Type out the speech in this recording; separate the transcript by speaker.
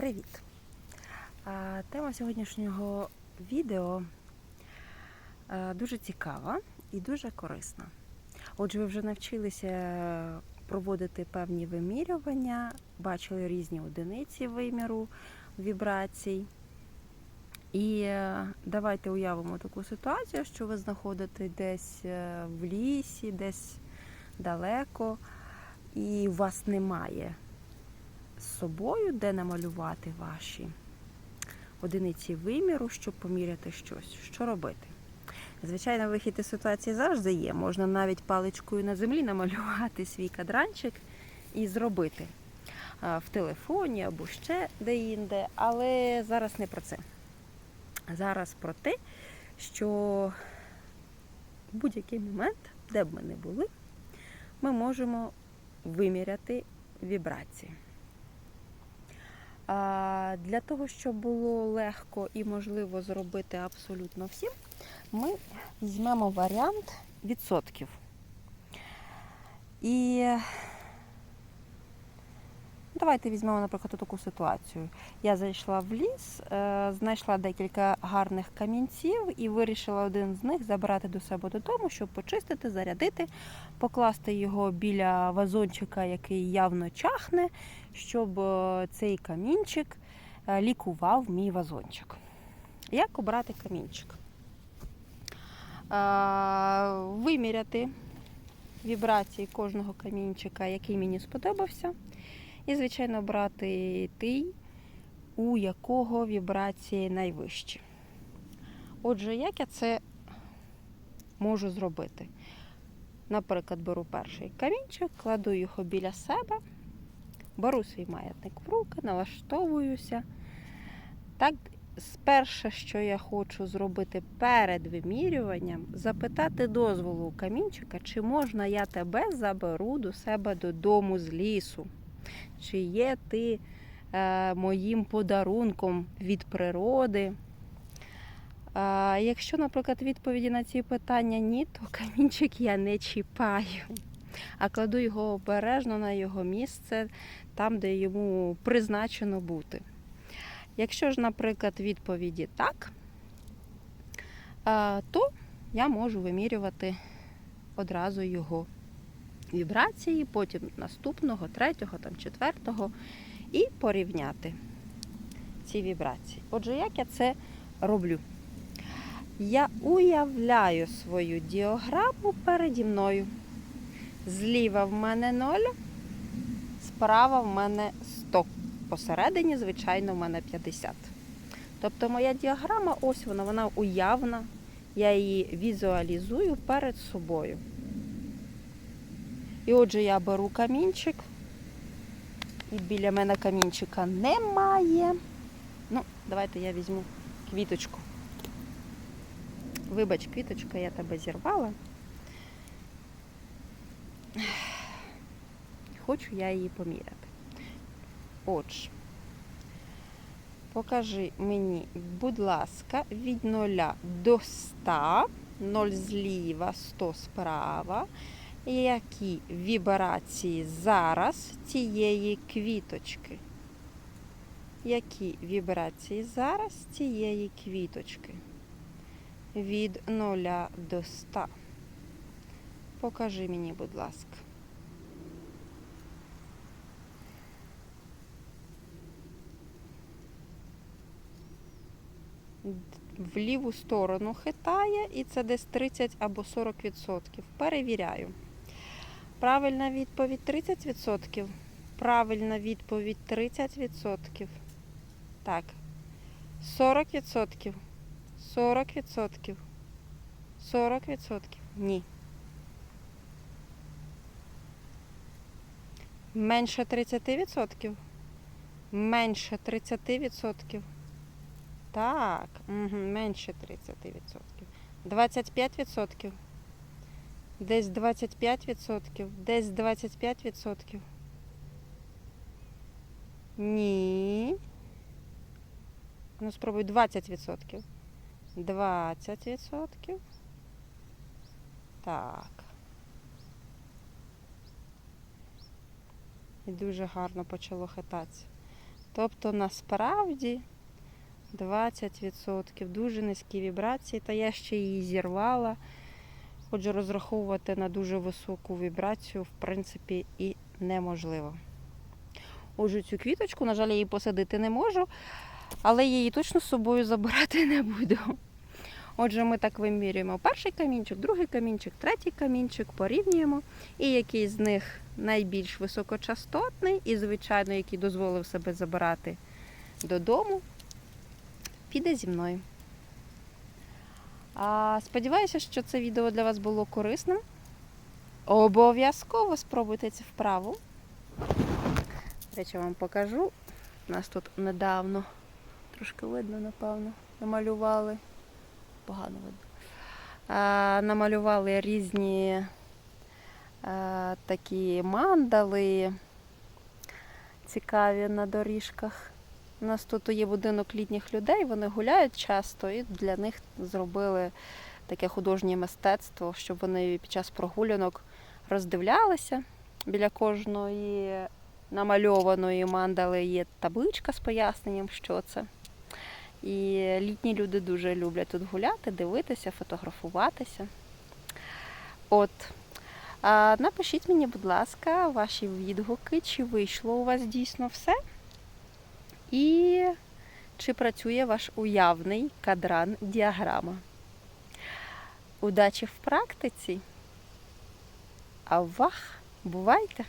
Speaker 1: Привіт! Тема сьогоднішнього відео дуже цікава і дуже корисна. Отже, ви вже навчилися проводити певні вимірювання, бачили різні одиниці виміру вібрацій. І е, давайте уявимо таку ситуацію, що ви знаходитесь десь е, в лісі, десь далеко, і у вас немає з собою, де намалювати ваші одиниці виміру, щоб поміряти щось. Що робити? Звичайно, вихід із ситуації завжди є. Можна навіть паличкою на землі намалювати свій кадранчик і зробити в телефоні або ще де-інде. Але зараз не про це. Зараз про те, що в будь-який момент, де б ми не були, ми можемо виміряти вібрації. Для того, щоб було легко і можливо зробити абсолютно всім, ми візьмемо варіант відсотків. І давайте візьмемо, наприклад, таку ситуацію. Я зайшла в ліс, е, знайшла декілька гарних камінців і вирішила один з них забрати до себе додому, щоб почистити, зарядити, покласти його біля вазончика, який явно чахне, щоб е, цей камінчик е, лікував мій вазончик. Як обрати камінчик? Виміряти вібрації кожного камінчика, який мені сподобався. І, звичайно, брати той, у якого вібрації найвищі. Отже, як я це можу зробити? Наприклад, беру перший камінчик, кладу його біля себе, беру свій маятник в руки, налаштовуюся. Так, перше, що я хочу зробити перед вимірюванням, запитати дозволу у камінчика, чи можна я тебе заберу до себе додому з лісу. Чи є ти е, моїм подарунком від природи? А, якщо, наприклад, відповіді на ці питання ні, то камінчик я не чіпаю, а кладу його обережно на його місце, там, де йому призначено бути. Якщо ж, наприклад, відповіді так, а, то я можу вимірювати одразу його вібрації, потім наступного, третього, там, четвертого, і порівняти ці вібрації. Отже, як я це роблю? Я уявляю свою діаграму переді мною. Зліва в мене 0, справа в мене 100. Посередині, звичайно, в мене 50. Тобто моя діаграма, ось вона, вона уявна. Я її візуалізую перед собою. І отже, я беру камінчик. І біля мене камінчика немає. Ну, давайте я візьму квіточку. Вибач, квіточка, я тебе зірвала. Хочу я її поміряти. Отже, покажи мені, будь ласка, від 0 до 100, 0 зліва, 100 справа які вібрації зараз цієї квіточки? Які вібрації зараз цієї квіточки? Від 0 до 100. Покажи мені, будь ласка. В ліву сторону хитає, і це десь 30 або 40%. Перевіряю. Правильна відповідь 30%. Правильна відповідь 30%. Так. 40%. 40%. 40%. Ні. Менше 30%. Менше 30%. Так. Угу. Менше 30%. 25%. Десь 25%, десь 25%. Ні. Ну, спробуй 20%. 20%. Так. І дуже гарно почало хитатися. Тобто насправді 20% дуже низькі вібрації, та я ще її зірвала. Отже, розраховувати на дуже високу вібрацію, в принципі, і неможливо. Отже, цю квіточку, на жаль, я її посадити не можу, але я її точно з собою забирати не буду. Отже, ми так вимірюємо перший камінчик, другий камінчик, третій камінчик, порівнюємо. І який з них найбільш високочастотний і, звичайно, який дозволив себе забирати додому, піде зі мною. А, сподіваюся, що це відео для вас було корисним. Обов'язково спробуйте цю вправу. До речі, вам покажу. У нас тут недавно, трошки видно, напевно, намалювали. Погано видно. А, намалювали різні а, такі мандали цікаві на доріжках. У нас тут є будинок літніх людей, вони гуляють часто, і для них зробили таке художнє мистецтво, щоб вони під час прогулянок роздивлялися. Біля кожної намальованої мандали є табличка з поясненням, що це. І літні люди дуже люблять тут гуляти, дивитися, фотографуватися. От. А, напишіть мені, будь ласка, ваші відгуки, чи вийшло у вас дійсно все. Чи працює ваш уявний кадран діаграма. Удачі в практиці! А вах, бувайте!